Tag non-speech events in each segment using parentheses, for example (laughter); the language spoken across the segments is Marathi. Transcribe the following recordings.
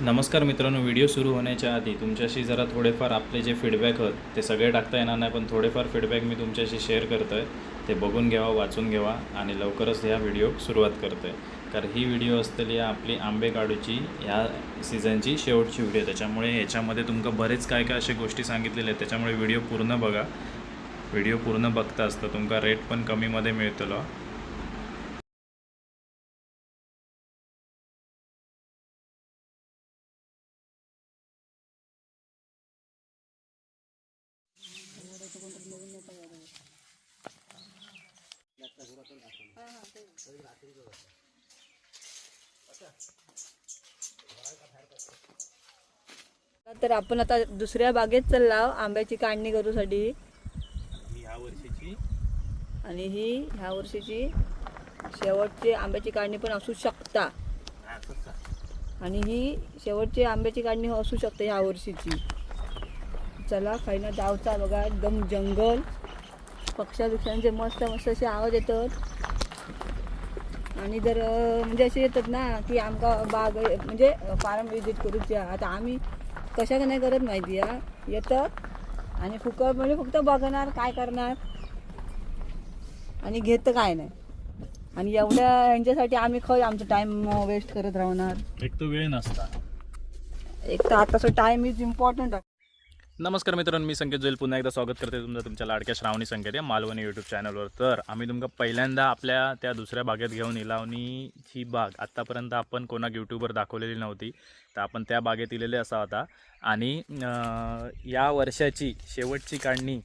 नमस्कार मित्रांनो व्हिडिओ सुरू होण्याच्या आधी तुमच्याशी जरा थोडेफार आपले जे फीडबॅक आहेत ते सगळे टाकता येणार नाही पण थोडेफार फीडबॅक मी तुमच्याशी शेअर करतो आहे ते बघून घ्यावा वाचून घ्यावा आणि लवकरच ह्या व्हिडिओ सुरुवात करतो आहे कारण ही व्हिडिओ असतली आपली आंबे काढूची ह्या सीझनची शेवटची व्हिडिओ त्याच्यामुळे याच्यामध्ये तुमका बरेच काय काय अशा गोष्टी सांगितलेल्या आहेत. त्याच्यामुळे व्हिडिओ पूर्ण बघा. व्हिडिओ पूर्ण बघता असतं तुमका रेट पण कमीमध्ये मिळतलो. तर आपण आता दुसऱ्या बागेत चालला आंब्याची काढणी करूसाठी ह्या वर्षीची. आणि ही ह्या वर्षीची शेवटची आंब्याची काढणी पण असू शकता. आणि ही शेवटची आंब्याची काढणी असू शकते ह्या वर्षीची. चला खायला जावचा बघा एकदम जंगल. पक्षा बिक्षांचे मस्त मस्त असे आवाज येतात. आणि जर म्हणजे असे येतात ना की आमका बाग म्हणजे फार्म विजिट करूची आहे. आता आम्ही कशा नाही करत माहिती आहे येतं आणि फुकट म्हणजे फक्त बघणार काय करणार. आणि घेतं काय नाही. आणि एवढ्या ह्यांच्यासाठी आम्ही खय आमचा टाइम वेस्ट करत राहणार. एक तो वेळ नसता. एक तर आताचा टाइम इज इम्पॉर्टंट नमस्कार मित्रांनो मी संकेत जोईल. पुन्हा एकदा स्वागत करते तुमचं तुमच्या लाडक्या श्रावणी संकेत या मालवणी यूट्यूब चॅनलवर तर आम्ही तुमका पहिल्यांदा आपल्या त्या दुसऱ्या बागेत घेऊन इलावणीची बाग आत्तापर्यंत आपण कोणा यूट्यूबवर दाखवलेली नव्हती. तर आपण त्या बागेत इलेले असा होता. आणि या वर्षाची शेवटची काढणी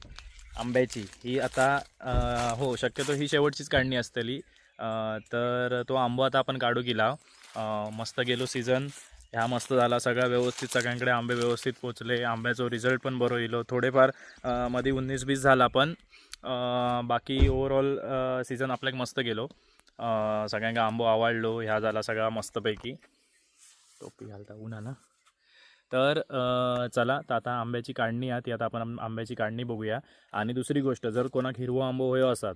आंब्याची ही आता हो शक्यतो ही शेवटचीच काढणी असतली. तर तो आंबो आता आपण काढू गेला लाव. मस्त गेलो सीझन ह्या मस्त झाला सगळा व्यवस्थित सगळ्यांकडे आंबे व्यवस्थित पोचले. आंब्याचा रिझल्ट पण बरो येलो थोडेफारमध्ये उन्नीस बीस झाला पण बाकी ओव्हरऑल सीझन आपल्याक मस्त गेलो. सगळ्यांना सगळ्यांका आंबो आवडलो. ह्या झाला सगळा मस्तपैकी. टोपी घालता उन्हा ना तर चला तर आता आंब्याची काढणी आहे ती आता आपण आंब्याची काढणी बघूया. आणि दुसरी गोष्ट जर कोणाक हिरवो आंबो होयो असतात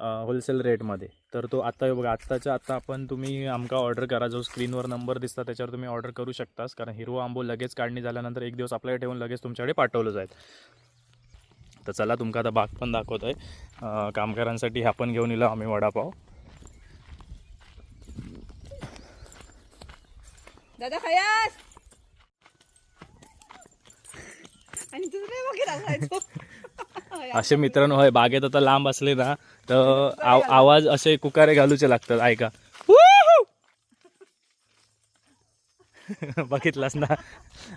होलसेल रेटमध्ये तर तो आत्ता बघा आत्ताच्या आत्ता आपण तुम्ही आमका ऑर्डर करा जो स्क्रीनवर नंबर दिसता त्याच्यावर तुम्ही ऑर्डर करू शकतास. कारण हिरवा आंबो लगेच काढणी झाल्यानंतर एक दिवस आपल्याकडे ठेवून लगेच तुमच्याकडे पाठवलं जाईल. तर चला तुमका आता बाग पण दाखवत आहे कामगारांसाठी ह्या पण घेऊन येलो आम्ही वडापाव. दादा खयास? आणि (laughs) असे मित्रांनो होय बागेत आता लांब असले ना तर (laughs) आव आवाज असे कुकारे घालूचे लागतात ऐका. (laughs) बघितलास ना?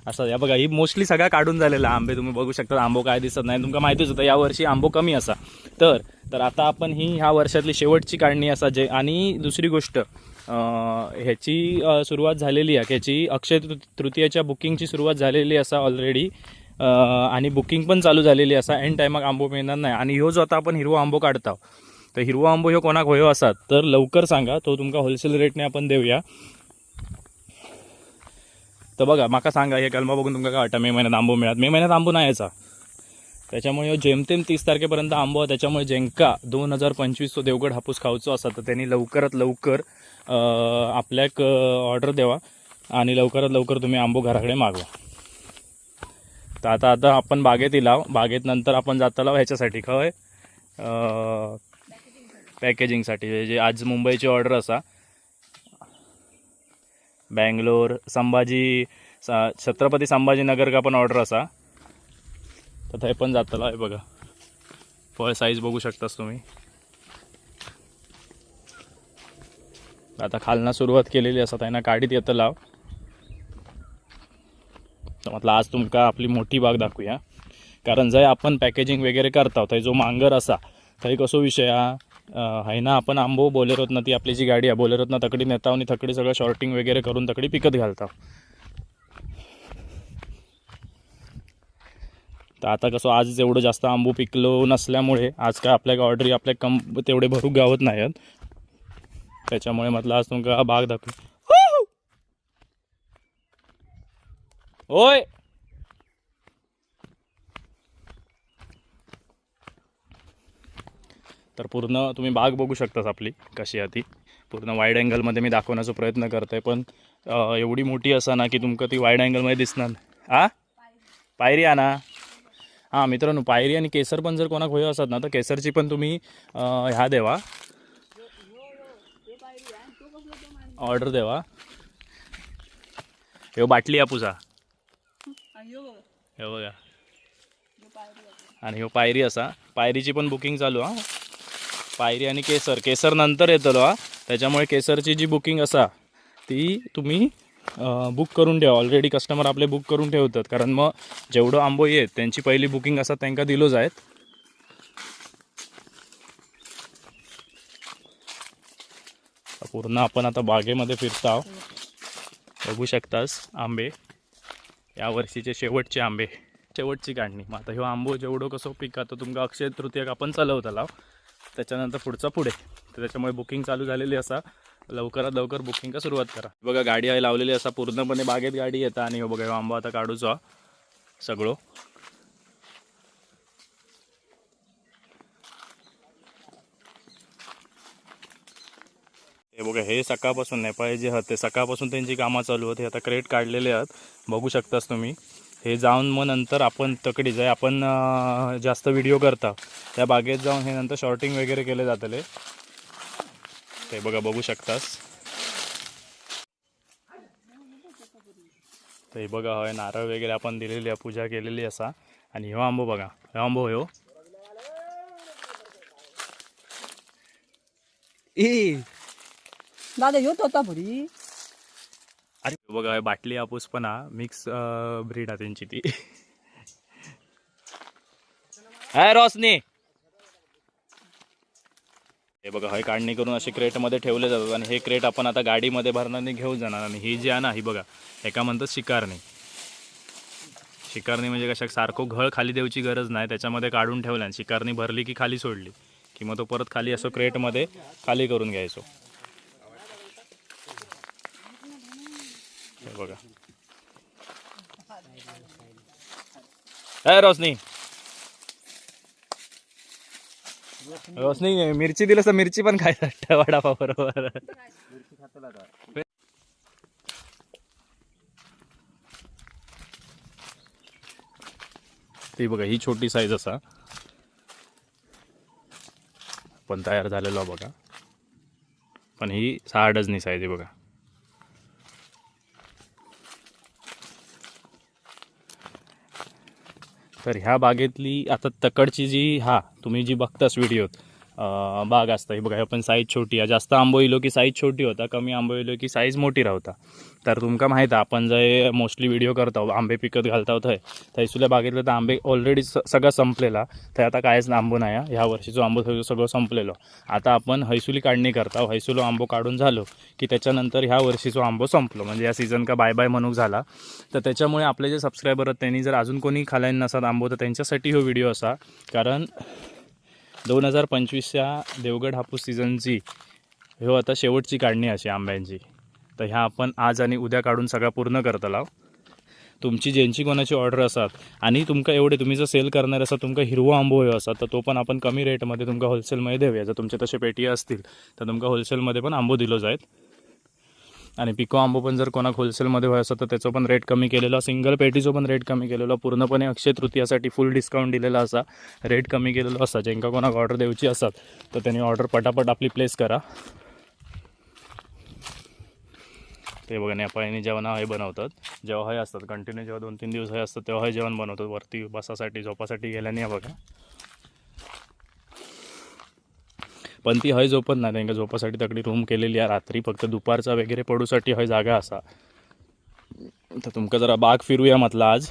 असं या बघा ही मोस्टली सगळा काढून झालेला आंबे तुम्ही बघू शकता आंबो काय दिसत नाही. तुमका माहितीच होतं या वर्षी आंबो कमी असा. तर तर आता आपण ही ह्या वर्षातली शेवटची काढणी असा जे आणि दुसरी गोष्ट ह्याची सुरुवात झालेली आहे ह्याची अक्षय तृतीयाच्या बुकिंगची सुरुवात झालेली असा ऑलरेडी आणि बुकिंग पण चालू झालेली असा एन टायमाक आंबो मिळणार नाही. आणि ह्यो जो आता आपण हिरवा आंबो काढता तर हिरवा आंबो ह्यो कोणाक होयो असात? तर लवकर सांगा. तो तुमका होलसेल रेटने आपण देऊया. तर बघा माका सांगा हे कलमा बघून तुमका काय वाटतं? मे महिन्यात आंबो मिळत मे महिन्यात आंबो नाही याचा. त्याच्यामुळे जेमतेम तीस तारखेपर्यंत आंबो त्याच्यामुळे जेंका दोन हजार पंचवीस तो देवगड हापूस खावचो असा. तर त्यांनी लवकरात लवकर आपल्याक ऑर्डर द्यावा आणि लवकरात लवकर तुम्ही आंबो घराकडे मागवा. तर आता आता आपण बागेत इलाव बागेत नंतर आपण जाताला ह्याच्यासाठी खय पॅकेजिंगसाठी. जे आज मुंबईची ऑर्डर असा. बँगलोर संभाजी सा छत्रपती संभाजीनगर का पण ऑर्डर असा. तर थंय पण जातला आहे बघा. फळ साईज बघू शकतास तुम्ही. आता खालना सुरुवात केलेली असा त्यांना काढीत येतं लाव. तर म्हटलं आज तुमका आपली मोठी बाग दाखवूया. कारण जर आपण पॅकेजिंग वगैरे करता थंय जो मांगर असा थंय कसो विषय हा? हाय ना आपण आंबो बोलेरोत ना ती आपली जी गाडी आहे बोलेरोत ना तकडी नेता आणि तकडी सगळं शॉर्टिंग वगैरे करून तकडी पिकत घालता. तर आता कसं आज एवढं जास्त आंबू पिकलो नसल्यामुळे आज काय आपल्या ऑर्डरी आपल्या कम तेवढे भरूक गावत नाही आहेत त्याच्यामुळे म्हटलं आज तुमका बाग दाखवू. होय तर पूर्ण तुम्ही बाग बघू शकताच आपली कशी आहे ती. पूर्ण वाईड अँगलमध्ये मी दाखवण्याचा प्रयत्न करते पण एवढी मोठी असा ना की तुमका ती वाईड अँगलमध्ये दिसणार आ? पायरी आणा. हां मित्रांनो पायरी आणि केसर पण जर कोणाक होय असत ना तर केसरची पण तुम्ही ह्या देवा. ऑर्डर देवा. ह्यो बाटली आपुसा हे बघा आणि ह्यो पायरी असा. पायरीची पण बुकिंग चालू हा. पायरी आणि केसर. केसर नंतर येतलो हा. त्याच्यामुळे केसरची जी बुकिंग असा ती तुम्ही बुक करून ठेवा. ऑलरेडी कस्टमर आपले बुक करून ठेवतात. कारण मग जेवढं आंबो येत त्यांची पहिली बुकिंग असतात त्यांना दिलोच आहेत. पूर्ण आपण आता बागेमध्ये फिरतो आहोत. बघू शकतास आंबे. या वर्षीचे शेवटचे आंबे. शेवटची काढणी. मग आता ह्यो आंबो जेवढं कसं पिका तर तुमका अक्षय तृतीयक आपण चालवतला त्याच्यानंतर पुढचा पुढे. तर त्याच्यामुळे बुकिंग चालू झालेली असा. लवकरात लवकर बुकिंगला सुरुवात करा. बघा गाडी आहे लावलेली असा. पूर्णपणे बागेत गाडी येता आणि ह्यो बघा आंबो आंबा आता काढूचा. हा. सगळं. हे बघा हे सकाळपासून नेपाळी जे आहेत ते सकाळपासून त्यांची कामं चालू आहेत आता क्रेट काढलेले आहेत. बघू शकतास तुम्ही. हे जाऊन मग नंतर आपण तकडी जाय आपण जास्त व्हिडिओ करता त्या बागेत जाऊन हे नंतर शॉर्टिंग वगैरे केले जातले. ते बघा बघू शकतास. ते बघा होय नारळ वगैरे आपण दिलेली आहे पूजा केलेली असा. आणि ह्यो आंबो बघा ह्यो आंबो ह्यो ए दादा येत होता भरी. अरे बघा बाटली आपूस पण हा मिक्स ब्रीड आहे त्यांची ती. हाय रॉसनी हे बघा हे काढणी करून असे क्रेटमध्ये ठेवले जातात आणि हे क्रेट आपण आता गाडीमध्ये भरणाने घेऊन जाणार आणि ही जी आहे ना ही बघा एका म्हणतात शिकारणी. शिकारणी म्हणजे कशा सारखं घळ खाली देऊची गरज नाही त्याच्यामध्ये काढून ठेवल्या आणि शिकारणी भरली की खाली सोडली की मग तो परत खाली असं क्रेटमध्ये खाली करून घ्यायचो. हे बघा. काय रोशनी? रोशनी मिरची दिलं तर मिरची पण खायचं वडापाव बरोबर ती बघा ही छोटी साईज असा. पण तयार झालेलो बघा. पण ही सहा डझनी साईज आहे बघा. तर ह्या बागेतली आता तकडची जी हा तुम्ही जी बघतास व्हिडिओत बाग असता. हे बघा हे पण साईज छोटी आहे. जास्त आंबो इलो की साईज छोटी होता कमी आंबो इलो की साईज मोठी राहता. तर तुमका माहीत आहे आपण जे मोस्टली व्हिडिओ करतो आंबे पिकत घालता थंय थंयसुल्या बागेतलं तर आंबे ऑलरेडी स सगळं संपलेला. थंय आता कायच आंबो नाही हा. ह्या वर्षीचो आंबो थंय सगळं संपलेलो. आता आपण हैसुली काढणी करता. हैसुलो आंबो काढून झालो की त्याच्यानंतर ह्या वर्षीचो आंबो संपलो. म्हणजे या सीझन का बाय बाय म्हणूक झाला. तर त्याच्यामुळे आपले जे सबस्क्रायबर आहेत त्यांनी जर अजून कोणी खालायन नसतात आंबो तर त्यांच्यासाठी हो व्हिडिओ असा. कारण दोन हजार पंचवीसच्या देवगड हापूस सीझनची ह्यो आता शेवटची काढणी अशी आंब्यांची. तर ह्या आपण आज आणि उद्या काढून सगळा पूर्ण करतला तुमची ज्यांची कोणाची ऑर्डर असतात आणि तुमका एवढे तुम्ही जर सेल करणार असा तुमका हिरवो आंबो हो असतात तर तो पण आपण कमी रेटमध्ये तुमका होलसेलमध्ये देऊया जर तुमचे तसे पेटी असतील तर तुमका होलसेलमध्ये पण आंबो दिलो जाईल आणि पिको आंबो पण जर कोणाक होलसेलमध्ये व्हायचं तर त्याचं पण रेट कमी केलेला सिंगल पेटीचं पण रेट कमी केलेला पूर्णपणे अक्षय तृतीयासाठी फुल डिस्काउंट दिलेला असा रेट कमी केलेला असा ज्यांका कोणाक ऑर्डर द्यायची असतात तर त्यांनी ऑर्डर पटापट आपली प्लेस करा. ते बघा नेपाळीने जेवण हे बनवतात. जेव्हा हे असतात कंटिन्यू जेव्हा दोन तीन दिवस हे असतात तेव्हा हे जेवण बनवतात. वरती बसासाठी झोपासाठी गेल्याने बघा. पण ती हय झोपत नाही. त्यांना झोपासाठी तकडी रूम केलेली आहे. रात्री फक्त दुपारचा वगैरे पडूसाठी हय जागा असा. तर तुमका जरा बाग फिरूया म्हटलं आज.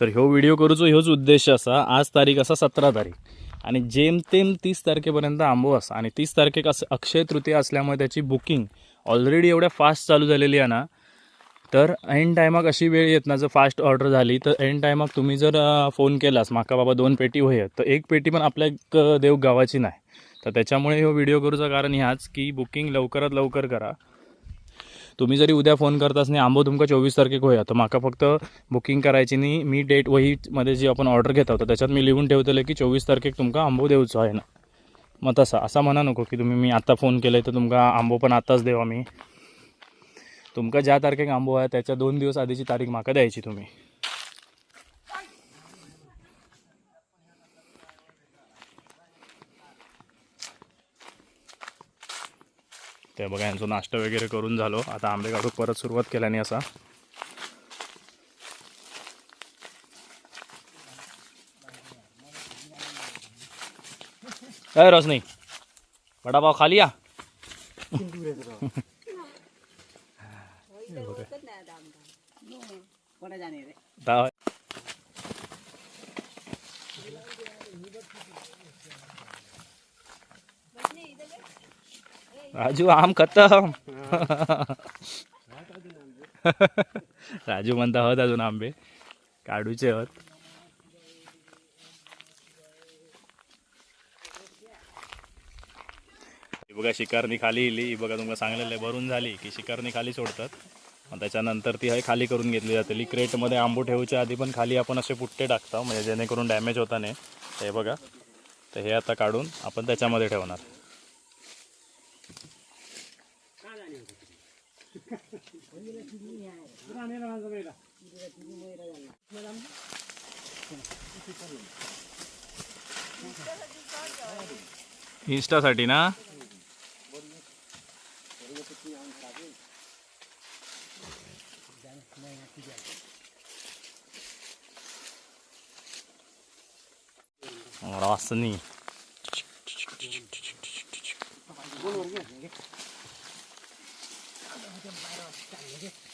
तर ह्यो व्हिडिओ करूचो ह्योच उद्देश असा. आज तारीख असा सतरा तारीख. आणि जेमतेम तीस तारखेपर्यंत आंबो आणि तीस तारखेक असं अक्षय तृतीया असल्यामुळे त्याची बुकिंग ऑलरेडी एवढ्या फास्ट चालू झालेली आहे ना तर ऐन टायमाक अशी वेळ येत ना जर फास्ट ऑर्डर झाली तर ऐन टायमाक तुम्ही जर फोन केलास माका बाबा दोन पेटी होय तर एक पेटी पण आपल्या क- देव गावाची नाही. तर त्याच्यामुळे हो व्हिडिओ करूचं कारण ह्याच की बुकिंग लवकरात लवकर करा. तुम्ही जरी उद्या फोन करतास नाही आंबो तुमका चोवीस तारखेक होया तर माका फक्त बुकिंग करायची नाही मी डेट वहीमध्ये जी आपण ऑर्डर घेत होतो त्याच्यात मी लिहून ठेवतले की चोवीस तारखेक तुमका आंबो देऊचो आहे ना. मग तसा असा म्हणा नको की तुम्ही मी आता फोन केलं तर तुमका आंबो पण आताच देऊ आम्ही तुमका ज्या तारखेक आंबो आहे त्याच्या दोन दिवस आधीची तारीख माका द्यायची तुम्ही. ते बघा यांचा नाश्ता वगैरे करून झालो. आता आंबे काढू परत सुरुवात केल्याने असा. काय रोशनी वडापाव खाली या. (laughs) दा- राजू आम खतम. राजू म्हणता हत अजून आंबे. काढूचे हत. ही बघा शिकारनी खाली इली. ही बघा तुम्हाला सांगलेलं आहे भरून झाली की शिकारनी खाली सोडतात. मग त्याच्यानंतर ती आहे खाली करून घेतली जाते. क्रेटमध्ये आंबू ठेवूच्या आधी पण खाली आपण असे पुट्टे टाकतो म्हणजे जेणेकरून डॅमेज होता नाही. हे बघा. तर हे आता काढून आपण त्याच्यामध्ये ठेवणार. इन्स्टासाठी ना रासनी तर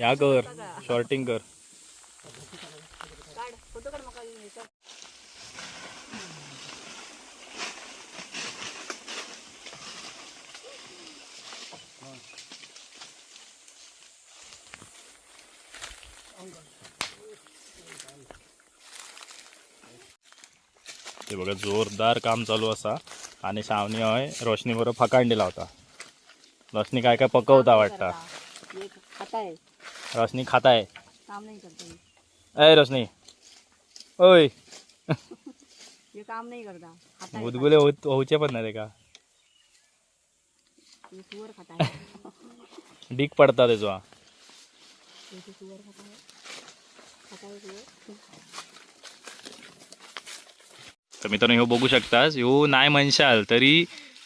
या कर शॉर्टिंग कर. ते बघा जोरदार काम चालू असा. आणि सावनी हय रोशनी बरोबर फकांडी लावता. रोशनी काय काय पकवता वाटता? हे रोशनी खाताय. काम नाही करता अय रोशनी. ओय. हे काम नाही करता. होत होऊचे पण नाही ते का? हे डीक पडता त्याचा. हे तर मित्रांनो ह्यो बघू शकतास ह्यो नाही म्हणशाल तरी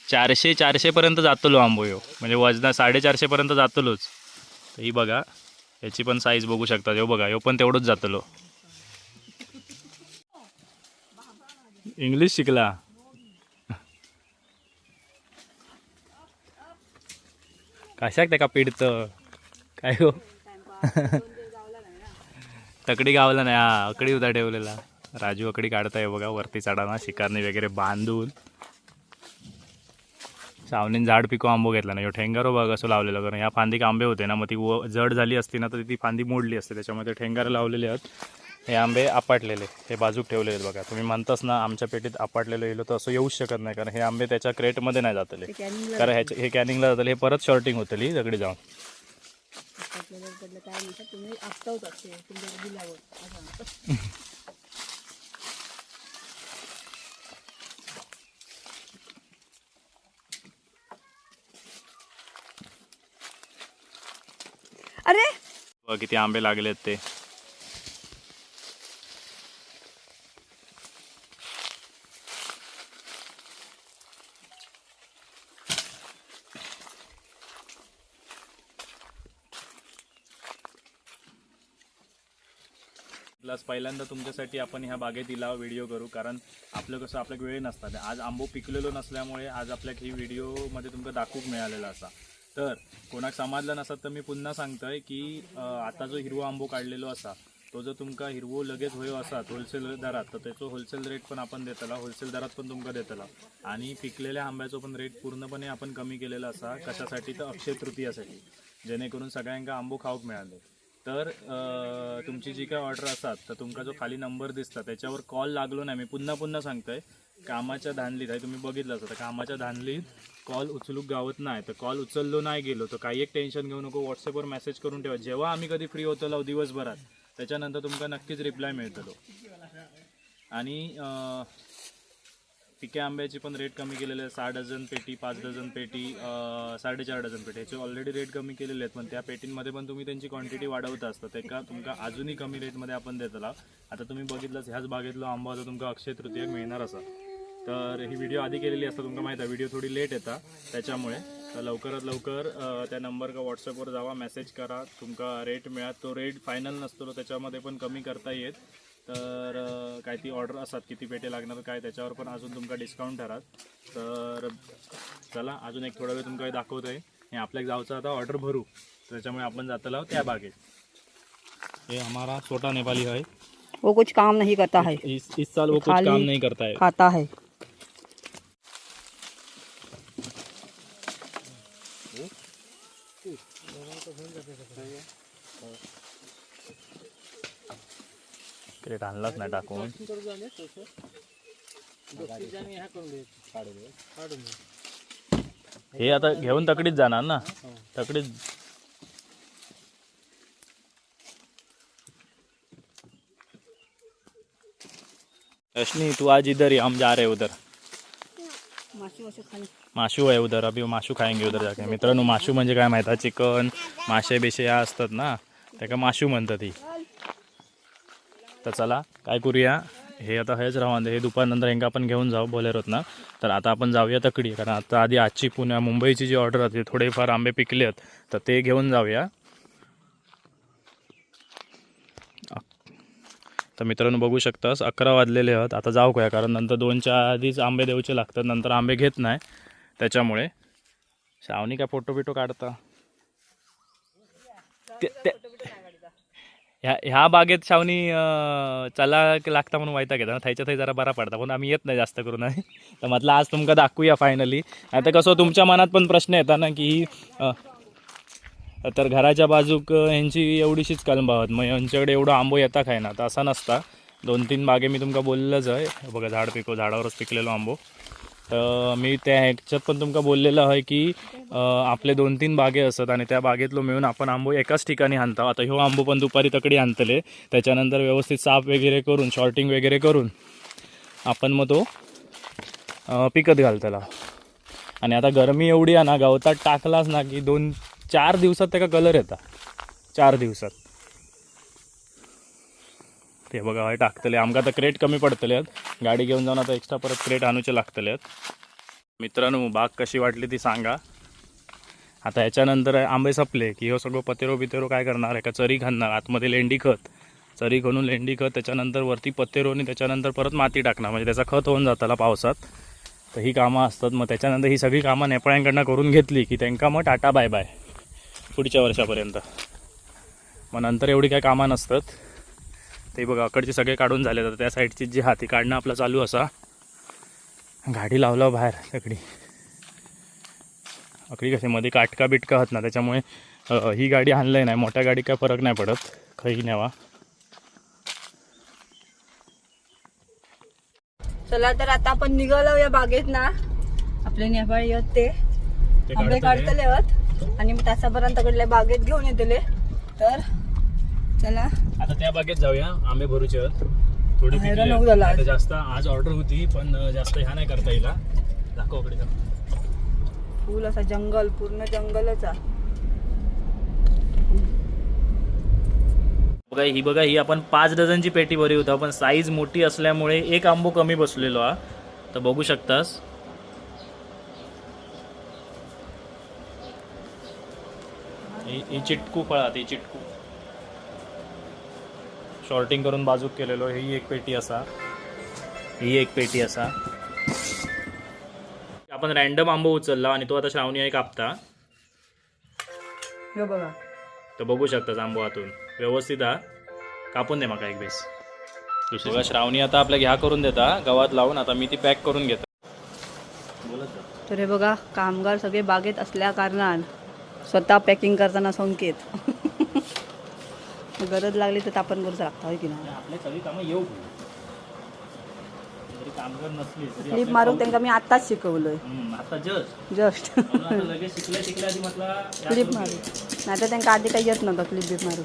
चारशे चारशे पर्यंत जातलो आंबो ह्यो. म्हणजे वजना साडेचारशे पर्यंत जातलोच. तर ही बघा. याची पण साईज बघू शकता हो बघा हो पण तेवढंच जातलो इंग्लिश शिकला. कशाक त्याका पिडतं काय हो? तकडी गावला नाही हा अकडी उदा ठेवलेला. राजू अकडी काढताय बघा वरती चढाना शिकारने वगैरे बांधून. सावनीन झाड पिको आंबो घेतला ना ह्यो ठेंगारो बघा कसं लावलेलं. कारण ह्या फांदीक आंबे होते ना मग ती व जड झाली असती ना तर ती फांदी मोडली असते. त्याच्यामुळे ते ठेंगारे लावलेले आहेत. हे आंबे आपटलेले. हे बाजूक ठेवलेले आहेत बघा. तुम्ही म्हणताच ना आमच्या पेटीत आपटलेलं येलो तर असं येऊच शकत नाही. कारण हे आंबे त्याच्या क्रेटमध्ये नाही जातले. कारण ह्याचे हे कॅनिंगला जातले. हे परत शॉर्टिंग होतली. दगडी जाऊन. काय नाही तुम्ही आपतावत असते तुमच्या दिल्यावर असं. अरे! किती आंबे लागले ते. प्लस पहिल्यांदा तुमच्यासाठी आपण ह्या बागेत इला व्हिडिओ करू कारण आपलं कसं आपल्याक वेळ नसतात. आज आंबो पिकलेलो नसल्यामुळे आज आपल्याक ही व्हिडिओमध्ये तुमका दाखवूक मिळालेला असा. तर कोणाक समजलं नसत तर मी पुन्हा सांगतोय की आता जो हिरवो आंबो काढलेलो असा तो जर तुमका हिरवो लगेच होयो असा होलसेल दरात तर त्याचो होलसेल रेट पण आपण देतला होलसेल दरात पण तुमका देतला. आणि पिकलेल्या आंब्याचो पण रेट पूर्णपणे आपण कमी केलेला असा कशासाठी तर अक्षय तृतीयासाठी जेणेकरून सगळ्यांका आंबो खाऊक मिळाले. तर तुमची जी काय ऑर्डर असतात तर तुमका जो खाली नंबर दिसता त्याच्यावर कॉल लागलो नाही मी पुन्हा पुन्हा सांगतोय. कामाच्या धानलीत आहे तुम्ही बघितलं असं. तर कामाच्या धानलीत कॉल उचलूक गावत नाही. तर कॉल उचललो नाही गेलो. तर काही एक टेन्शन घेऊ नको व्हॉट्सअपवर मेसेज करून ठेवा. जेव्हा आम्ही कधी फ्री होतो दिवसभरात. त्याच्यानंतर तुमका नक्कीच रिप्लाय मिळतलो. आणि पिके आंब्याची पण रेट कमी केलेले आहे सहा डझन पेटी पाच डझन पेटी साडेचार डझन पेटी. याचे ऑलरेडी रेट कमी केलेले आहेत पण त्या पेटींमध्ये पण तुम्ही त्यांची क्वांटिटी वाढवत असतं. ते का तुमका अजूनही कमी रेटमध्ये आपण देतला. आता तुम्ही बघितलंच ह्याच बागेतलो आंबा होता तुमका अक्षय तृतीय मिळणार असा. तर ही व्हिडिओ आधी केलेली असता तुमका माहिती आहे व्हिडिओ थोडी लेट येता. त्याच्यामुळे तर लवकरात लवकर त्या नंबर का व्हॉट्सअपवर जावा मेसेज करा. तुमका रेट मिळात तो रेट फायनल नसतो त्याच्यामध्ये पण कमी करता येत. तर काय ती ऑर्डर असतात किती पेटे लागणार काय त्याच्यावर पण अजून तुमका डिस्काउंट ठरत तर चला अजून एक थोडा वेळ तुमका हे दाखवतोय. हे आपल्या जावचं आता ऑर्डर भरू. त्याच्यामुळे आपण जातला त्या बागेत. हे हमारा छोटा नेपाली है. वो कुछ काम नहीं करता है। इस इस साल वो कुछ काम नहीं करता है. खाता है। क्रेट नाही टाकून. हे आता घेऊन तकडीच जाणार ना? तकडीच अश्नी तू आज इधर ही हम जा रहे उधर. माशू आहे उधर अभि माशू खाएंगे उधर जाके. मित्रांनो माशू म्हणजे काय माहिती चिकन मासे बिशे या असतात ना? त्याका माशू म्हणतात ती तर चला काय करूया? हे आता हेच राहून हे दुपारनंतर हेंका आपण घेऊन जाऊ बोलेरोतनं तर आता आपण जाऊया तकडी कारण आता आधी आजची पुण्या मुंबईची जी ऑर्डर होती थोडेफार आंबे पिकले आहेत. तर ते घेऊन जाऊया. तर मित्रांनो बघू शकतास अकरा वाजलेले आहेत. आता जाऊ काय कारण नंतर दोनच्या आधीच आंबे देऊचे लागतात नंतर आंबे घेत नाही. त्याच्यामुळे श्रावणी काय फोटो बिटो काढता ते- ह्या ह्या बागेत शावनी चला लागता म्हणून वायता घेता थंयच्या थंय जरा बरा पडता. पण आम्ही येत नाही जास्त करून. तर म्हटलं आज तुमका दाखवूया फायनली आता कसं तुमच्या मनात पण प्रश्न येतात ना की अं, तर घराच्या बाजूक यांची एवढीशीच कलम आहोत मग यांच्याकडे एवढं आंबो येता काय ना तर असा नसता. दोन तीन बागे मी तुमका बोललेलंच आहे. हे बघा झाड पिको झाडावरच पिकलेलो आंबो. तर मी त्या ह्याच्यात पण तुमका बोललेलं आहे की आपले दोन तीन बागे असतात आणि त्या बागेतलो मिळून आपण आंबो एकाच ठिकाणी आणतो. आता ह्यो आंबो पण दुपारी तकडी आणतले. त्याच्यानंतर व्यवस्थित साफ वगैरे करून शॉर्टिंग वगैरे करून आपण मग तो पिकत घालतला. आणि आता गरमी एवढी आहे ना गवतात टाकलाच ना की दोन चार दिवसात त्याका कलर येता. चार दिवसात. ते बघा हय टाकतले. आमका आता क्रेट कमी पडतले आहेत. गाडी घेऊन जाऊन आता एक्स्ट्रा परत क्रेट आणूचे लागतले आहेत. मित्रांनो बाग कशी वाटली ती सांगा. आता ह्याच्यानंतर आंबे सपले की हो सगळं पतेरो बितेरो काय करणार एका चरी घालणार? आतमध्ये लेंडी खत. चरी खणून लेंडी खत त्याच्यानंतर वरती पतेरो आणि त्याच्यानंतर परत माती टाकणार. म्हणजे त्याचा खत होऊन जाताला पावसात. तर ही कामं असतात. मग त्याच्यानंतर ही सगळी कामं नेपाळ्यांकडनं करून घेतली की त्यांका मग टाटा बाय बाय. पुढच्या वर्षापर्यंत. मग नंतर एवढी काय कामं नसतात. ते बघा अकडचे सगळे काढून झाले तर त्या साईडची जी हाती काढणं आपलं चालू असा. गाडी लावलं बाहेर तकडी अकडी कशी मध्ये काटका बिटका होत ना त्याच्यामुळे ही गाडी आणलंय नाही मोठ्या गाडी काय फरक नाही पडत. खही नेवा. चला तर आता आपण निघालो या बागेत ना. आपले नेपाळी येत ते. आंबे काढतले. आणि मग तासापर्यंत बागेत घेऊन येतले. तर चला. आता त्या बागेत जाऊया आंबे भरूचे थोडी पिकली आहेत. झाला आज. आता जास्त आज ऑर्डर होती पण जास्त ह्या नाही करता येईल दाखवकडे फुल असा जंगल पूर्ण जंगलच आहे. बघा ही बघा ही आपण पाच डझनची पेटी भरी होता पण साईज मोठी असल्यामुळे एक आंबो कमी बसलेलो हा. तर बघू शकतास. ही ही चिटकू फळा ती चिटकू. शॉर्टिंग करून बाजूक केलेलो ही एक पेटी असा. ही एक पेटी असा. आपण रॅन्डम आंबो उचलला आणि तो आता श्रावणी आहे कापता. बघा. तर बघू शकता आंबो हातून व्यवस्थित हा. कापून दे माका एक बेस दुसऱ्या श्रावणी आता आपल्या घ्या करून देता. गव्हात लावून आता मी ती पॅक करून घेतो. तर हे बघा कामगार सगळे बागेत असल्या कारणान स्वतः पॅकिंग करताना संकेत. (laughs) गरज लागली तर आपण करू शकता होय की नाही? आपले सगळी कामं येऊ जरी कामगार नसली तरी क्लिप आपल्या मारून त्यांना मी आताच शिकवलोय. हम्म, आता जस्ट. जस्ट. आता लगेच शिकल्या शिकल्या आधी म्हटलं क्लिप मारू नाही तर त्यांना आधी काही येत नव्हतं क्लिप बीप मारू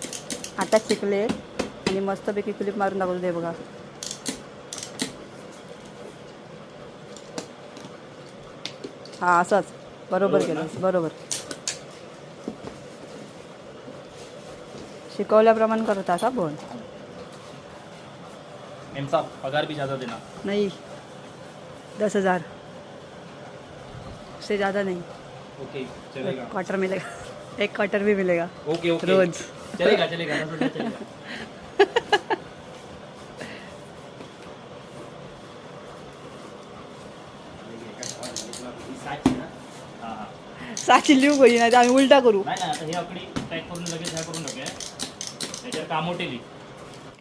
आताच शिकले आणि मस्तपैकी क्लिप मारून दाखवतो ते बघा. हा असंच. बरोबर केलं बरोबर. शिकवल्याप्रमाणे करता बोल. नेमचा पगार भी ज़्यादा देना नहीं. दस हज़ार. उससे ज़्यादा नहीं. ओके चलेगा. क्वार्टर मिलेगा. एक क्वार्टर भी मिलेगा. Okay okay. रोज. चलेगा चलेगा. ना चलेगा. साची लिहू कोणी नाही तर आम्ही उलटा करू. नाही नाही आता हे आकडी पॅक करून लगेच ह्या करून कामोटेली